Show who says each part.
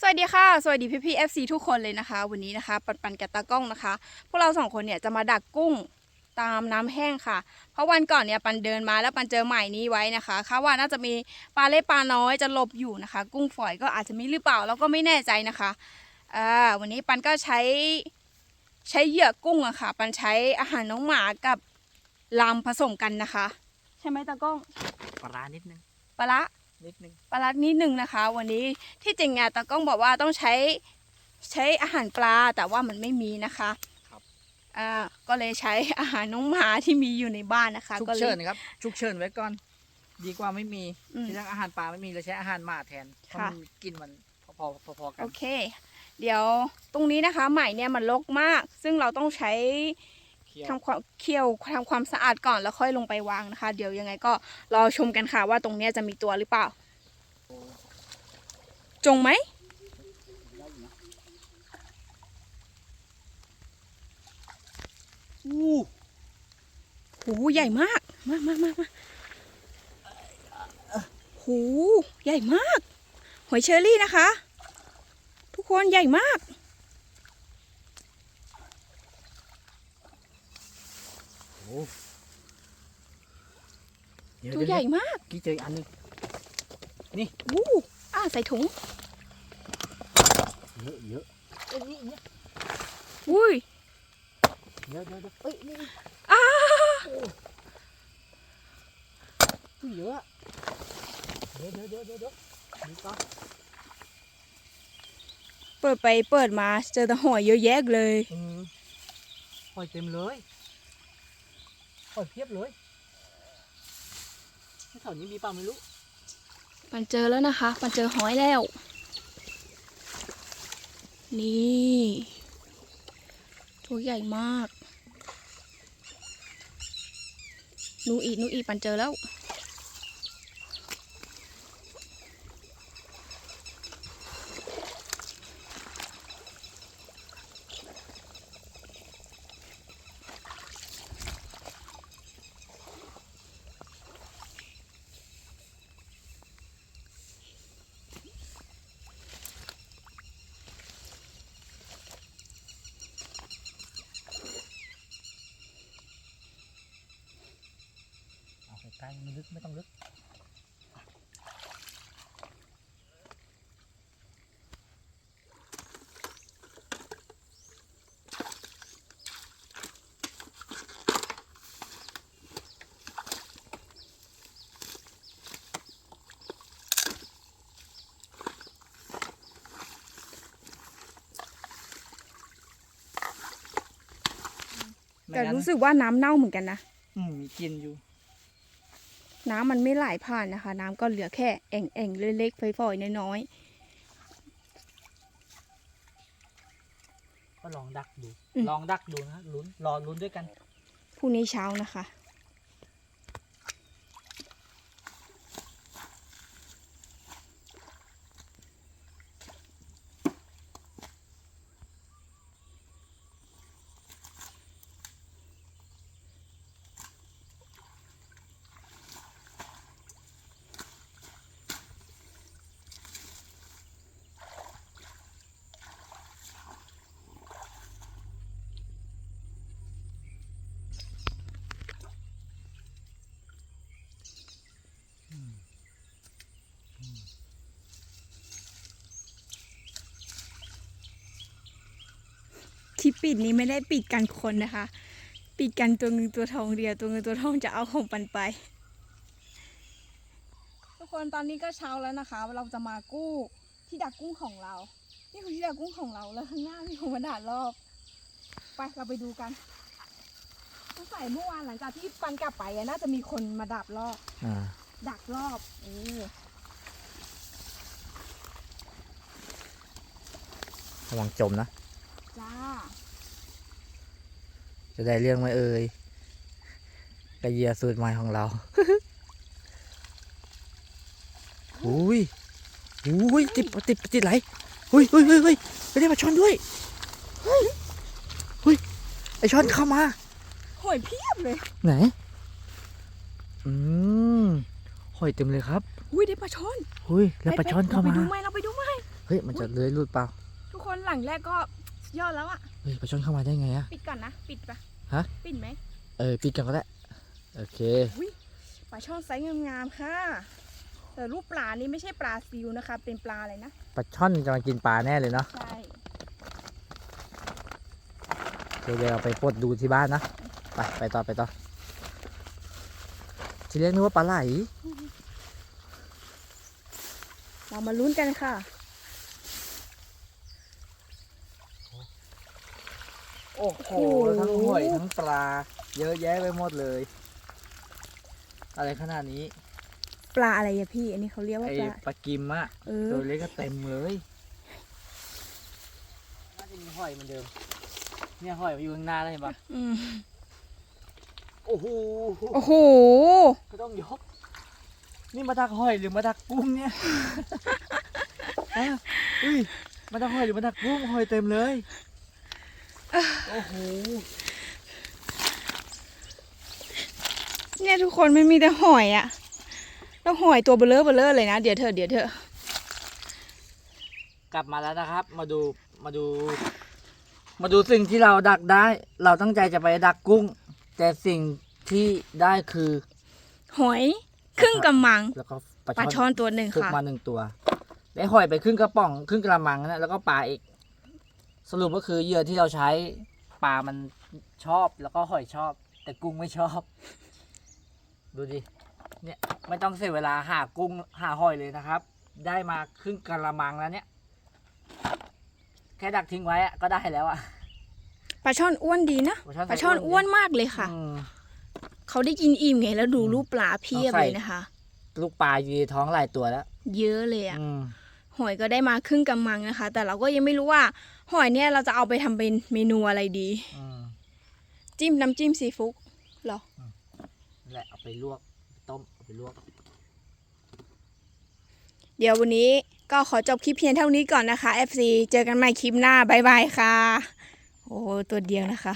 Speaker 1: สวัสดีค่ะ สวัสดีพี่พี่เอฟซีทุกคนเลยนะคะ วันนี้นะคะ ปันปันกับตากล้องนะคะ พวกเราสองคนเนี่ยจะมาดักกุ้งตามน้ำแห้งค่ะ เพราะวันก่อนเนี่ยปันเดินมาแล้วปันเจอใหม่นี้ไว้นะคะคาดว่าน่าจะมีปลาเล็กปลาน้อยจะหลบอยู่นะคะ กุ้งฝอยก็อาจจะมีหรือเปล่าเราก็ไม่แน่ใจนะคะอ่าวันนี้ปันก็ใช้ใช้เหยื่อกุ้งอะค่ะ ปันใช้อาหารน้องหมากับลำผสมกันนะคะ ใช่ไหมตากล้อง
Speaker 2: ปลาร้านิดนึง
Speaker 1: ปลาละ
Speaker 2: นิดนึง
Speaker 1: ปลาลัดนิดหนึ่งนะคะ วันนี้ที่จริงเนี่ยตากล้องบอกว่าต้องใช้ใช้อาหารปลาแต่ว่ามันไม่มีนะคะอ่าก็เลยใช้อาหารน้องหมาที่มีอยู่ในบ้านนะคะ
Speaker 2: ชุก
Speaker 1: ก็เล
Speaker 2: เฉิ
Speaker 1: ย
Speaker 2: นครับ ชุกเฉินไว้ก่อน ดีกว่าไม่มี
Speaker 1: อืม
Speaker 2: ที่ทั้งอาหารปลาไม่มีเราใช้อาหารหมาแทนเพราะ
Speaker 1: ค่ะ
Speaker 2: มันกินมันพอๆพอๆกั
Speaker 1: โอนเค เดี๋ยวตรงนี้นะคะใหม่เนี่ยมันรกมาก ซึ่งเราต้องใช้
Speaker 2: เคี่ยว
Speaker 1: ทำความเคี่ยวทำความสะอาดก่อนแล้วค่อยลงไปวางนะคะ เดี๋ยวยังไงก็รอชมกันค่ะว่าตรงเนี้ยจะมีตัวหรือเปล่า จงไหม
Speaker 2: อู้
Speaker 1: หูใหญ่มากมากมากมากมากหูใหญ่มากหอยเชอรี่นะคะ ทุกคนใหญ่มาก
Speaker 2: โอ้เดี๋ย
Speaker 1: ตัวใหญ่มาก
Speaker 2: กี่เจออีกอันหนึง
Speaker 1: อู้อ่าใส่ถุง
Speaker 2: เยอะเยอะเอ้ยนี่เนี่ย
Speaker 1: อุ้ย
Speaker 2: เยอะเยอะเยอะเอ้ยนี่นี่
Speaker 1: อ้า
Speaker 2: อุ้ยเยอะเยอะเยอะเยอะเยอะเยอะดูต่อ
Speaker 1: เปิดไปเปิดมาเจอแต่หอยเยอะแยะเลย
Speaker 2: เออหอยเต็มเลย หอยเพียบเลยแถวนี้มีปลาไม่รู้
Speaker 1: ปันเจอแล้วนะคะ ปันเจอหอยแล้ว นี่ตัวใหญ่มาก นูอีนูอีกปันเจอแล้ว
Speaker 2: เอาใกล้ๆไม่ลึกไม่ต้องลึก
Speaker 1: แต่รู้สึกว่าน้ำเน่าเหมือนกันนะ
Speaker 2: อืมมีกลินอยู่
Speaker 1: น้ำมันไม่ไหลผ่านนะคะ น้ำก็เหลือแค่แอ่งแอ่งๆเล็กๆฝอยๆน้อย
Speaker 2: ก็ลองดักดู
Speaker 1: อืม
Speaker 2: ลองดักดูนะลุ้นรอลุ้นด้วยกัน
Speaker 1: ๆพรุ่งนี้เช้านะคะ ที่ปิดนี้ไม่ได้ปิดกันคนนะคะ ปิดกันตัวเงินตัวทองเดียวตัวเงินตัวทองจะเอาของปันไป ทุกคนตอนนี้ก็เช้าแล้วนะคะ เราจะมากู้ที่ดักกุ้งของเรา นี่คือที่ดักกุ้งของเราแล้วข้างหน้ามีคนมาด่ารอบ ไปเราไปดูกันสงสัยเมื่อวานหลังจากที่ปันกลับไปอะน่าจะมีคนมาดับรอบ
Speaker 2: อ่า
Speaker 1: ดักรอบเออ
Speaker 2: ระวังจมนะ
Speaker 1: จ้า
Speaker 2: จะได้เรื่องไหมเอ่ยกระเยียสูตรใหม่ของเรา อุ้ยอุ้ยติดติดติดไหลอุ้ยอุ้ยอุ้ยอุ้ยไม่ได้มาช้อนด้วยเฮ้ยอุ้ยไอช้อนเข้ามา
Speaker 1: หอยเพียบเลย
Speaker 2: ไหน อืมหอยเต็มเลยครับ
Speaker 1: อุ้ยได้ปลาช่อน
Speaker 2: อุ้ยแล้วปลาช้อนเข้า
Speaker 1: ไป
Speaker 2: มา
Speaker 1: ดูไหมเราไปดูไหม
Speaker 2: เฮ้ย มันจะเลื้อยหลุดเปล่า
Speaker 1: ทุกค นหลังแรกก็สุดยอดแล้วอะ
Speaker 2: เฮ้ยปลาช่อนเข้ามาได้ไงอะ
Speaker 1: ปิดก่อนนะ ปิดปะ
Speaker 2: ฮะ
Speaker 1: ปิดไหม
Speaker 2: เออปิดกันก็ได้โอเค
Speaker 1: ปลาช่อนไซส์งามๆค่ะ แต่รูปปลานี่ไม่ใช่ปลาซิวนะคะ เป็นปลาอะไรนะ
Speaker 2: ปลาช่อนจะมากินปลาแน่เลยเนาะ
Speaker 1: ใช่
Speaker 2: เดี๋ยวเดี๋ยวเราไปปลดดูที่บ้านนะ ไปไปต่อไปต่อ ทีแรกนึกว่าปลาไหล
Speaker 1: เรามาลุ้นกันค่ะ
Speaker 2: โอ้โห
Speaker 1: โอ้โห
Speaker 2: ทั้งหอยทั้งปลา เยอะแยะไปหมดเลย อะไรขนาดนี้
Speaker 1: ปลาอะไรอะพี่ อันนี้เขาเรียกว่า
Speaker 2: ไอ
Speaker 1: ปลา
Speaker 2: ปลากิมอะ
Speaker 1: เออ
Speaker 2: ตัวเล็กก็เต็มเลยน่าจะมีหอยเหมือนเดิม เนี่ยหอยมันอยู่ข้างหน้าแล้วเห็นปะ
Speaker 1: อืม
Speaker 2: โอ้โห
Speaker 1: โอ้โห
Speaker 2: ก็ต้องยก นี่มาดักหอยหรือมาดักกุ้งเนี่ยฮะอุ้ยมาดักหอยหรือมาดักกุ้งหอยเต็มเลย โอ้โห
Speaker 1: เนี่ยทุกคนมันมีแต่หอยอะแล้วหอยตัวเบลอเบลอเลยนะ เดี๋ยวเถอะเดี๋ยวเถอะ
Speaker 2: กลับมาแล้วนะครับ มาดูมาดู มาดูสิ่งที่เราดักได้ เราตั้งใจจะไปดักกุ้ง แต่สิ่งที่ได้คือ
Speaker 1: หอยครึ่งกำมัง
Speaker 2: แล้วก็
Speaker 1: ปลาช่อนตัวหนึ่ง
Speaker 2: ฝึก
Speaker 1: ค่ะ
Speaker 2: มาหนึ่งตัว ได้หอยไปครึ่งกระป๋องครึ่งกระมังนะแล้วก็ปลาอีก สรุปก็คือเหยื่อที่เราใช้ปลามันชอบแล้วก็หอยชอบ แต่กุ้งไม่ชอบ ดูดิเนี่ยไม่ต้องเสียเวลาหากุ้งหาหอยเลยนะครับ ได้มาครึ่งกระมังแล้วเนี่ย แค่ดักทิ้งไว้อะก็ได้แล้วอะ
Speaker 1: ปลาช่อนอ้วนดีนะ
Speaker 2: ปลาช่อน
Speaker 1: ปลาช่อน
Speaker 2: ไซส์อ้
Speaker 1: อ้
Speaker 2: ว
Speaker 1: วนนมากเลยค่ะ
Speaker 2: อืม
Speaker 1: เขาได้กินอิ่มไงแล้วดู
Speaker 2: อืม
Speaker 1: รูปปลาเพียบ
Speaker 2: เอาใส่
Speaker 1: เลยนะคะ
Speaker 2: ลูกปลาอยู่ในท้องหลายตัวแล้ว
Speaker 1: เยอะเลยอะ
Speaker 2: อืม
Speaker 1: หอยก็ได้มาครึ่งกำมังนะคะ แต่เราก็ยังไม่รู้ว่า หอยเนี่ยเราจะเอาไปทำเป็นเมนูอะไรดี
Speaker 2: อืม
Speaker 1: จิ้มน้ำจิ้มซีฟู้ดเหรอ
Speaker 2: นั่นแหละเอาไปลวกต้มเอาไปลวก
Speaker 1: เดี๋ยววันนี้ก็ขอจบคลิปเพียงเท่านี้ก่อนนะคะ FC เจอกันใหม่คลิปหน้า บ๊ายบายค่ะ โอ้ตัวเดียวนะคะ